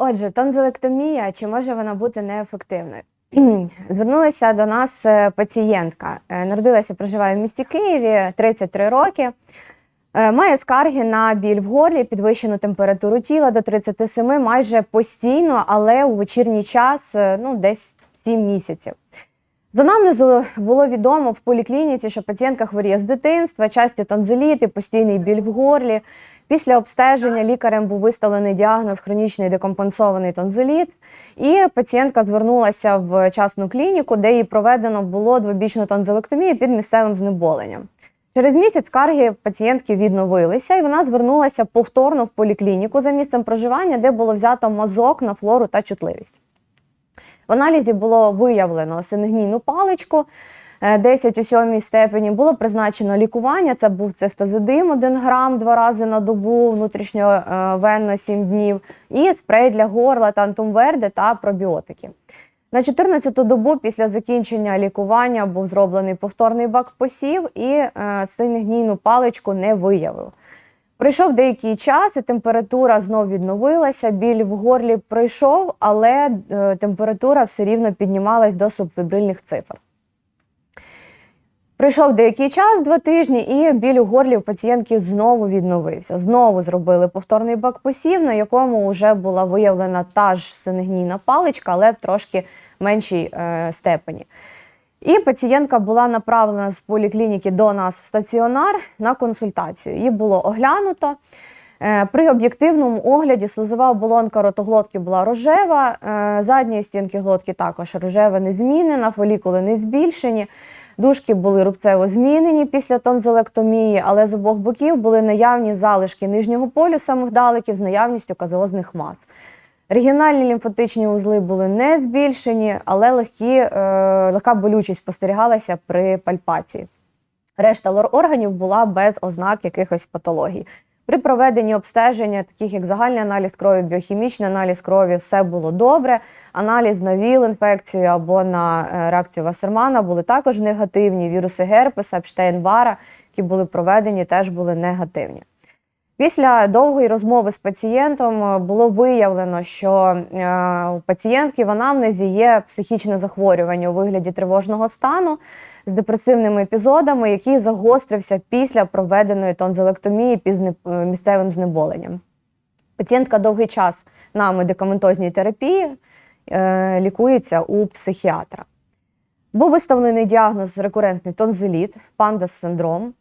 Отже, тонзилектомія, чи може вона бути неефективною? Звернулася до нас е, пацієнтка. Е, Народилася, проживає в місті Києві 33 роки. Е, Має скарги на біль в горлі, підвищену температуру тіла до 37 майже постійно, але у вечірній час ну, десь 7 місяців. З анамнезу було відомо в поліклініці, що пацієнтка хворіє з дитинства, часті тонзиліти, постійний біль в горлі. Після обстеження лікарем був виставлений діагноз хронічний декомпенсований тонзиліт, і пацієнтка звернулася в частну клініку, де їй проведено було двобічну тонзилектомію під місцевим знеболенням. Через місяць скарги пацієнтки відновилися, і вона звернулася повторно в поліклініку за місцем проживання, де було взято мазок на флору та чутливість. В аналізі було виявлено синегнійну паличку, 10 у 7 степені. Було призначено лікування. Це був цефтазидим 1 грам два рази на добу, внутрішньовенно 7 днів, і спрей для горла, тантумверде та пробіотики. На 14-ту добу після закінчення лікування був зроблений повторний бак посів і е, синегнійну паличку не виявив. Пройшов деякий час, і температура знов відновилася. Біль в горлі пройшов, але е, температура все рівно піднімалась до субфібрильних цифр. Прийшов деякий час, два тижні, і біль у горлі у пацієнтки знову відновився. Знову зробили повторний бак посів, на якому вже була виявлена та ж синегнійна паличка, але в трошки меншій е, степені. І пацієнтка була направлена з поліклініки до нас в стаціонар на консультацію. Її було оглянуто. Е, При об'єктивному огляді слизова оболонка ротоглотки була рожева, е, задні стінки глотки також рожева не змінена, фолікули не збільшені. Дужки були рубцево змінені після тонзилектомії, але з обох боків були наявні залишки нижнього полюса мигдаликів з наявністю казеозних мас. Регіональні лімфатичні узли були не збільшені, але легкі, е, легка болючість спостерігалася при пальпації. Решта органів була без ознак якихось патологій. При проведенні обстеження, таких як загальний аналіз крові, біохімічний аналіз крові, все було добре. Аналіз на ВІЛ-інфекцію або на е, реакцію Вассермана були також негативні. Віруси герпеса, Пштейн-Бара, які були проведені, теж були негативні. Після довгої розмови з пацієнтом е, було виявлено, що е, у пацієнтки в анамнезі є психічне захворювання у вигляді тривожного стану з депресивними епізодами, який загострився після проведеної тонзилектомії під е, місцевим знеболенням. Пацієнтка довгий час на медикаментозній терапії лікується у психіатра. Був виставлений діагноз рекурентний тонзиліт, пандас-синдром.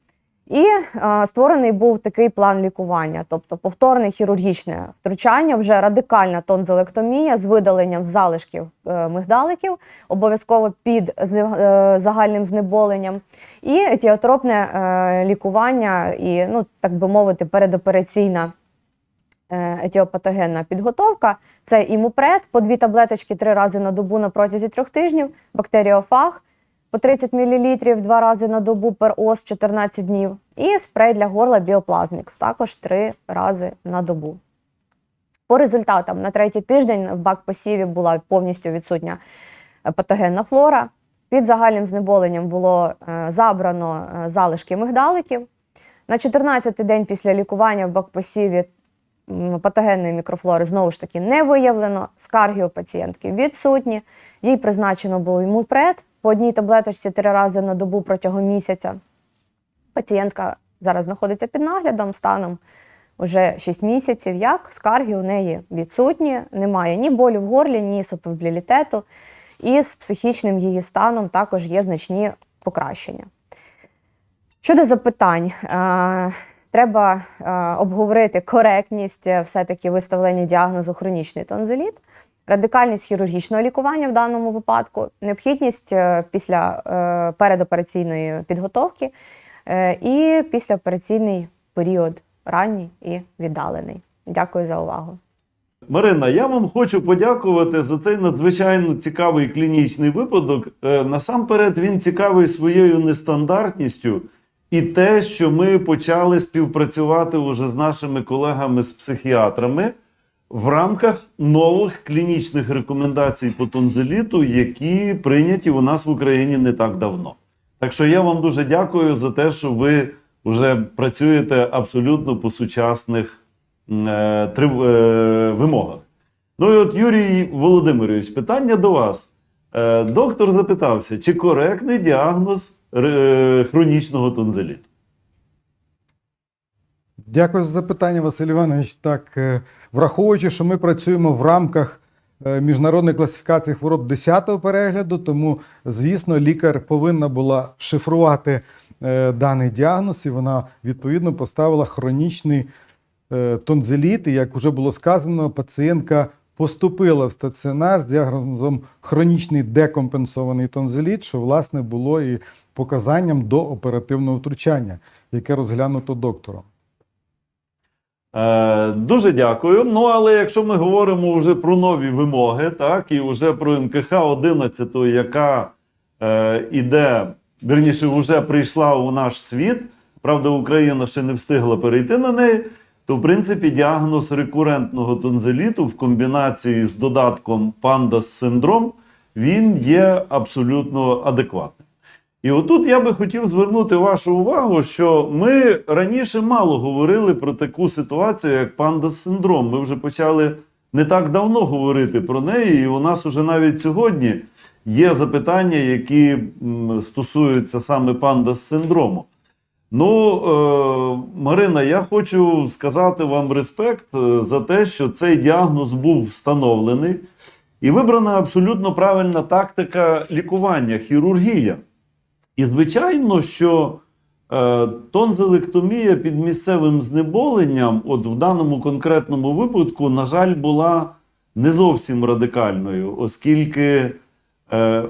І е, створений був такий план лікування, тобто повторне хірургічне втручання, вже радикальна тонзилектомія з видаленням залишків е, мигдаликів, обов'язково під е, загальним знеболенням, і етіотропне е, лікування, і, ну, так би мовити, передопераційна е, етіопатогенна підготовка. Це імупред по дві таблеточки три рази на добу на протязі трьох тижнів, бактеріофаг по 30 мл два рази на добу пер ос 14 днів. І спрей для горла Біоплазмікс також три рази на добу. По результатам на третій тиждень в бак-посіві була повністю відсутня е, патогенна флора. Під загальним знеболенням було е, забрано е, залишки мигдаликів. На 14-й день після лікування в бакпосіві патогенної мікрофлори знову ж таки не виявлено. Скарги у пацієнтки відсутні. Їй призначено було імупред по одній таблеточці три рази на добу протягом місяця. Пацієнтка зараз знаходиться під наглядом станом уже 6 місяців. Як скарги у неї відсутні, немає ні болю в горлі, ні супоблілітету. І з психічним її станом також є значні покращення. Щодо запитань, е, треба е, обговорити коректність е, все-таки виставлення діагнозу хронічний тонзиліт, радикальність хірургічного лікування в даному випадку, необхідність е, після передопераційної підготовки і післяопераційний період ранній і віддалений. Дякую за увагу. Марина, я вам хочу подякувати за цей надзвичайно цікавий клінічний випадок. Насамперед, він цікавий своєю нестандартністю і те, що ми почали співпрацювати уже з нашими колегами з психіатрами в рамках нових клінічних рекомендацій по тонзиліту, які прийняті у нас в Україні не так давно. Так що я вам дуже дякую за те, що ви вже працюєте абсолютно по сучасних е, трив- е, вимогах. Ну і от Юрій Володимирович, питання до вас. Е, доктор запитався, чи коректний діагноз хронічного тонзиліту? Дякую за запитання, Василь Іванович. Так, е, враховуючи, що ми працюємо в рамках е, міжнародної класифікації хвороб 10-го перегляду, тому, звісно, лікар повинна була шифрувати е, даний діагноз, і вона відповідно поставила хронічний тонзиліт. І як вже було сказано, пацієнтка поступила в стаціонар з діагнозом хронічний декомпенсований тонзиліт, що власне було і показанням до оперативного втручання, яке розглянуто доктором. Е, дуже дякую. Ну, але якщо ми говоримо вже про нові вимоги, так, і вже про НКХ 11, яка е, іде, верніше, вже прийшла у наш світ, правда, Україна ще не встигла перейти на неї, то, в принципі, діагноз рекурентного тонзиліту в комбінації з додатком пандас синдром, він є абсолютно адекватним. І отут я би хотів звернути вашу увагу, що ми раніше мало говорили про таку ситуацію, як пандас синдром. Ми вже почали не так давно говорити про неї, і у нас уже навіть сьогодні є запитання, які стосуються саме пандас синдрому. Ну, е, Марина, я хочу сказати вам респект е, за те, що цей діагноз був встановлений, і вибрана абсолютно правильна тактика лікування хірургія. І звичайно, що е, тонзилектомія під місцевим знеболенням, от в даному конкретному випадку, на жаль, була не зовсім радикальною, оскільки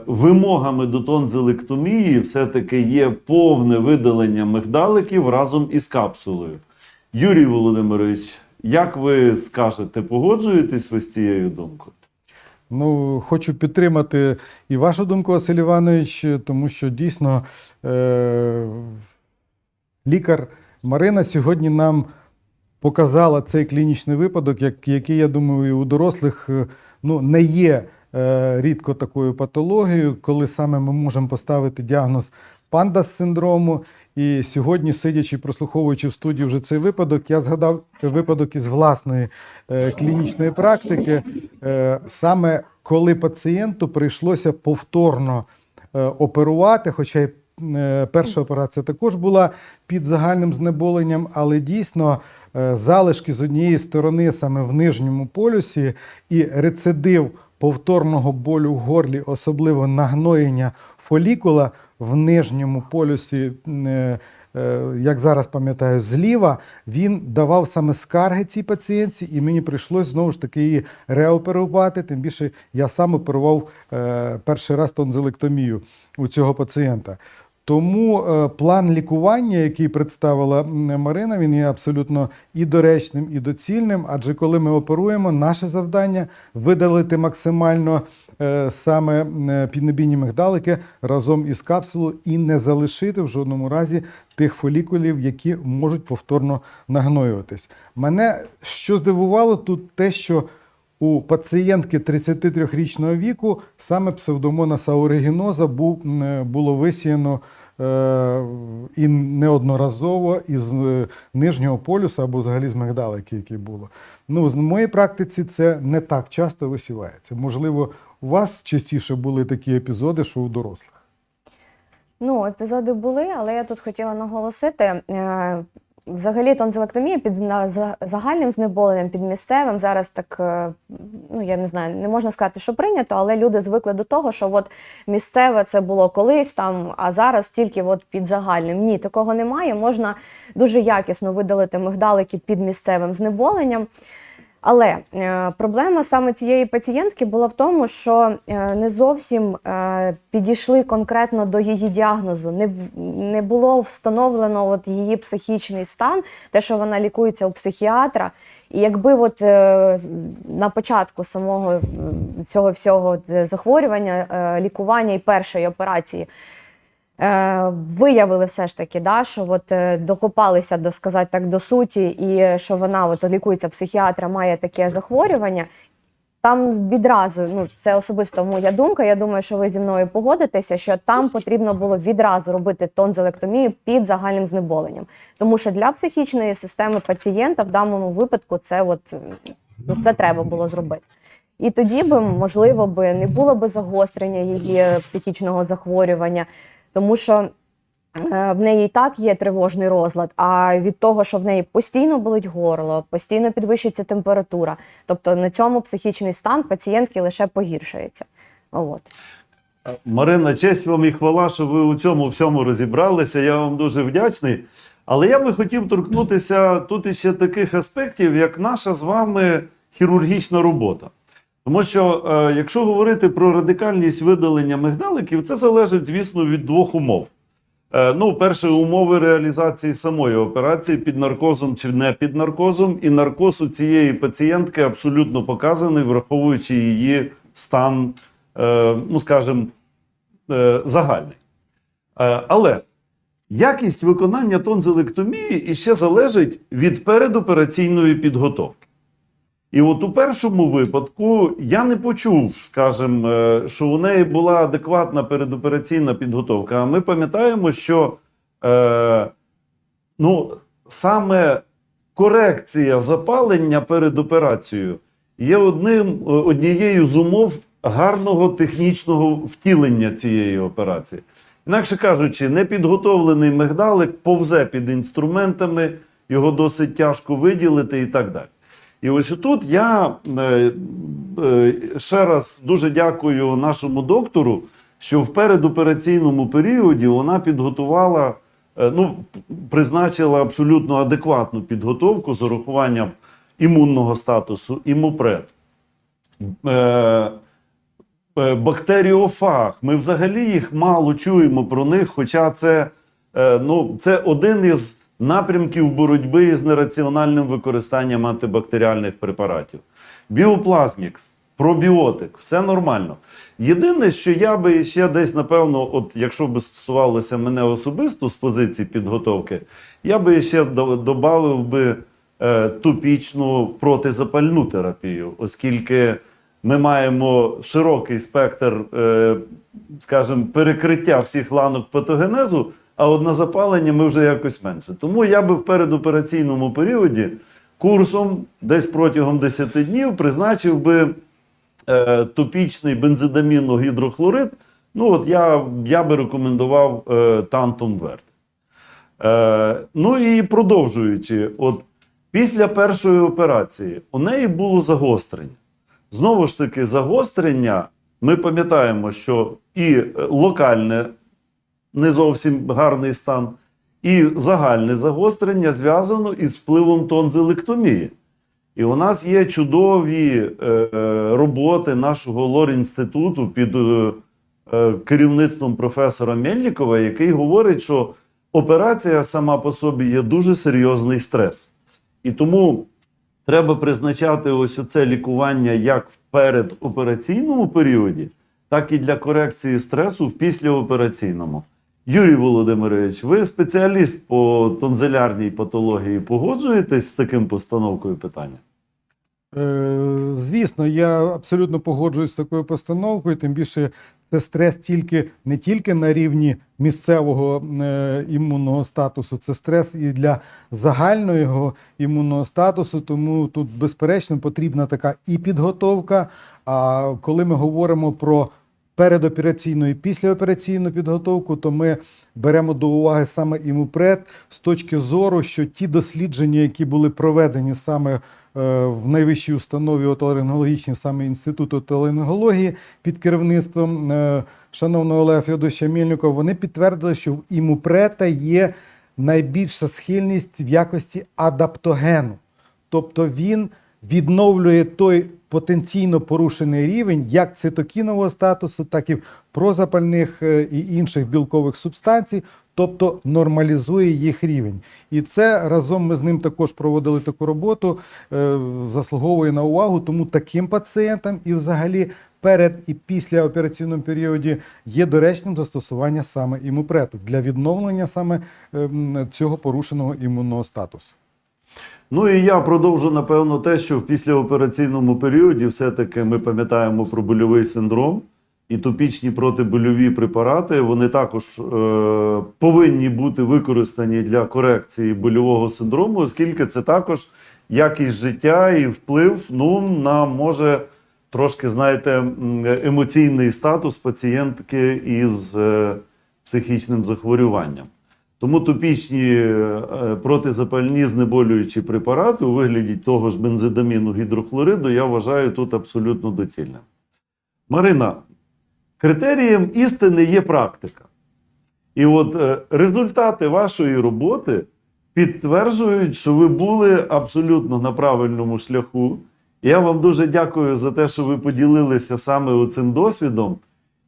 вимогами до тонзилектомії все-таки є повне видалення мигдаликів разом із капсулою. Юрій Володимирович, як ви скажете, погоджуєтесь ви з цією думкою? Ну, хочу підтримати і вашу думку, Василь Іванович, тому що дійсно е- лікар Марина сьогодні нам показала цей клінічний випадок, як- який, я думаю, у дорослих е, ну, не є е- рідко такою патологією, коли саме ми можемо поставити діагноз пандас синдрому. І сьогодні, сидячи, прослуховуючи в студії вже цей випадок, я згадав випадок із власної е, клінічної практики, е, саме коли пацієнту прийшлося повторно е, оперувати, хоча й е, перша операція також була під загальним знеболенням, але дійсно е, залишки з однієї сторони саме в нижньому полюсі і рецидив повторного болю в горлі, особливо нагноєння фолікула в нижньому полюсі. е, е, Як зараз пам'ятаю, зліва він давав саме скарги цій пацієнтці, і мені прийшлось знову ж таки її реоперувати. Тим більше я сам оперував е, перший раз тонзилектомію у цього пацієнта. Тому е, план лікування, який представила Марина, він є абсолютно і доречним, і доцільним. Адже коли ми оперуємо, наше завдання видалити максимально е, саме піднебійні мигдалики разом із капсулою і не залишити в жодному разі тих фолікулів, які можуть повторно нагноюватись. Мене що здивувало тут те, що у пацієнтки 33-річного віку саме псевдомонаса ауригіноза був, е, було висіяно е, і неодноразово із е, нижнього полюса або взагалі з мигдалики, які було. Ну, з моєї практиці це не так часто висівається. Можливо, у вас частіше були такі епізоди, що у дорослих. Ну, епізоди були, але я тут хотіла наголосити. Взагалі тонзилектомія під загальним знеболенням, під місцевим зараз так, е, ну я не знаю, не можна сказати, що прийнято, але люди звикли до того, що от місцеве це було колись там, а зараз тільки от під загальним. Ні, такого немає. Можна дуже якісно видалити мигдалики під місцевим знеболенням. Але е, проблема саме цієї пацієнтки була в тому, що е, не зовсім е, підійшли конкретно до її діагнозу. Не, не було встановлено от її психічний стан, те, що вона лікується у психіатра. І якби от, на початку самого цього всього захворювання, лікування і першої операції виявили все ж таки, да, що от, е, докопалися до сказати так до суті, і що вона от, лікується психіатра, має таке захворювання. Там відразу, ну це особисто моя думка. Я думаю, що ви зі мною погодитеся, що там потрібно було відразу робити тонзилектомію під загальним знеболенням. Тому що для психічної системи пацієнта в даному випадку це от ну, це треба було зробити. І тоді би, можливо, би не було би загострення її психічного захворювання, тому що е, в неї і так є тривожний розлад, а від того, що в неї постійно болить горло, постійно підвищується температура, тобто на цьому психічний стан пацієнтки лише погіршується. От. Марина, честь вам і хвала, що ви у цьому всьому розібралися. Я вам дуже вдячний. Але я би хотів торкнутися тут іще таких аспектів, як наша з вами хірургічна робота. Тому що, е, якщо говорити про радикальність видалення мигдаликів, це залежить, звісно, від двох умов. Е, ну, перше, умови реалізації самої операції під наркозом чи не під наркозом, і наркоз у цієї пацієнтки абсолютно показаний, враховуючи її стан, е, ну скажімо, е, загальний. Е, але якість виконання тонзилектомії іще залежить від передопераційної підготовки. І от у першому випадку я не почув, скажімо, е, що у неї була адекватна передопераційна підготовка. А ми пам'ятаємо, що е, ну, саме корекція запалення перед операцією є одним, однією з умов гарного технічного втілення цієї операції. Інакше кажучи, непідготовлений мигдалик повзе під інструментами, його досить тяжко виділити і так далі. І ось тут я е, е, ще раз дуже дякую нашому доктору, що в передопераційному періоді вона підготувала, е, ну, призначила абсолютно адекватну підготовку з урахуванням імунного статусу імупред. Е, е, бактеріофаг. Ми взагалі їх мало чуємо про них, хоча це, ну, це один із напрямків боротьби з нераціональним використанням антибактеріальних препаратів. Біоплазмікс, пробіотик, все нормально. Єдине, що я би ще десь, напевно, от якщо би стосувалося мене особисто з позиції підготовки, я би ще додав би е, тупічну протизапальну терапію, оскільки ми маємо широкий спектр, е, скажімо, перекриття всіх ланок патогенезу, а от на запалення ми вже якось менше. Тому я би в передопераційному періоді курсом десь протягом 10 днів призначив би е, топічний бензидамінно-гідрохлорид. Ну, от я, я би рекомендував е, Тантум Верт. Е, ну і продовжуючи, от після першої операції у неї було загострення. Знову ж таки, загострення. Ми пам'ятаємо, що і е, локальне не зовсім гарний стан, і загальне загострення зв'язано із впливом тонзилектомії. І у нас є чудові е, е, роботи нашого лор-інституту під е, е, керівництвом професора Мельникова, який говорить, що операція сама по собі є дуже серйозний стрес. І тому треба призначати ось оце лікування як в передопераційному періоді, так і для корекції стресу в післяопераційному. Юрій Володимирович, ви спеціаліст по тонзилярній патології. Погоджуєтесь з таким постановкою питання? Е, Звісно, я абсолютно погоджуюсь з такою постановкою, тим більше це стрес тільки не тільки на рівні місцевого е, імунного статусу, це стрес і для загального імунного статусу. Тому тут, безперечно, потрібна така і підготовка. А коли ми говоримо про передопераційну і післяопераційну підготовку, то ми беремо до уваги саме імупред з точки зору, що ті дослідження, які були проведені саме е, в найвищій установі отоларингологічній, саме інституту отоларингології під керівництвом е, шановного Олега Федоровича Мельникова, вони підтвердили, що в імупрета є найбільша схильність в якості адаптогену. Тобто він відновлює той потенційно порушений рівень як цитокінового статусу, так і прозапальних е, і інших білкових субстанцій, тобто нормалізує їх рівень. І це разом ми з ним також проводили таку роботу, е, заслуговує на увагу. Тому таким пацієнтам і взагалі. Перед і після операційному періоді є доречним застосування саме імупрету для відновлення саме ем, цього порушеного імунного статусу. Ну і я продовжу, напевно, те, що в післяопераційному періоді все-таки ми пам'ятаємо про больовий синдром і топічні протибольові препарати. Вони також е, повинні бути використані для корекції больового синдрому, оскільки це також якість життя і вплив ну, на може трошки, знаєте, емоційний статус пацієнтки із е, психічним захворюванням. Тому топічні е, протизапальні знеболюючі препарати у вигляді того ж бензидаміну гідрохлориду я вважаю тут абсолютно доцільним. Марина, критерієм істини є практика. І от е, результати вашої роботи підтверджують, що ви були абсолютно на правильному шляху. Я вам дуже дякую за те, що ви поділилися саме цим досвідом.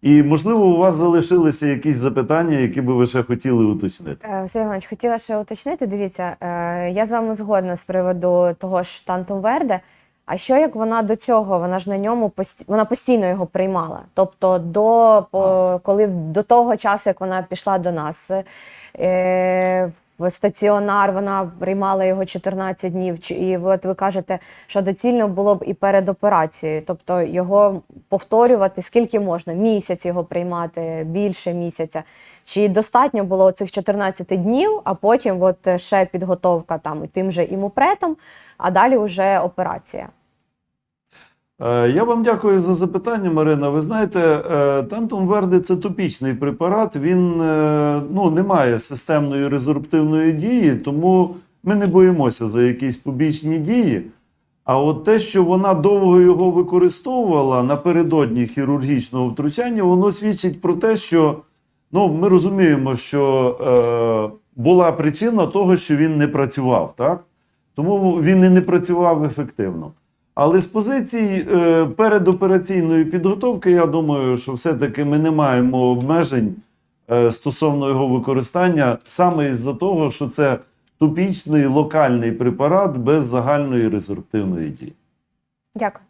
І, можливо, у вас залишилися якісь запитання, які би ви ще хотіли уточнити. Е, Василь Іванович, хотіла ще уточнити. Дивіться, е, я з вами згодна з приводу того ж Тантум Верде. А що як вона до цього? Вона ж на ньому пості... вона постійно його приймала. Тобто, до по... коли до того часу, як вона пішла до нас е... в стаціонар, вона приймала його 14 днів. І от ви кажете, що доцільно було б і перед операцією, тобто його повторювати скільки можна, місяць його приймати, більше місяця. Чи достатньо було цих 14 днів, а потім от ще підготовка там тим же імупретом, а далі вже операція. Е, Я вам дякую за запитання, Марина. Ви знаєте, е, Тантум Верди це топічний препарат. Він е, ну, не має системної резорптивної дії, тому ми не боїмося за якісь побічні дії. А от те, що вона довго його використовувала напередодні хірургічного втручання, воно свідчить про те, що ну, ми розуміємо, що е, була причина того, що він не працював, так? Тому він і не працював ефективно. Але з позиції е, передопераційної підготовки, я думаю, що все-таки ми не маємо обмежень е, стосовно його використання саме із-за того, що це тупічний локальний препарат без загальної резорптивної дії. Дякую.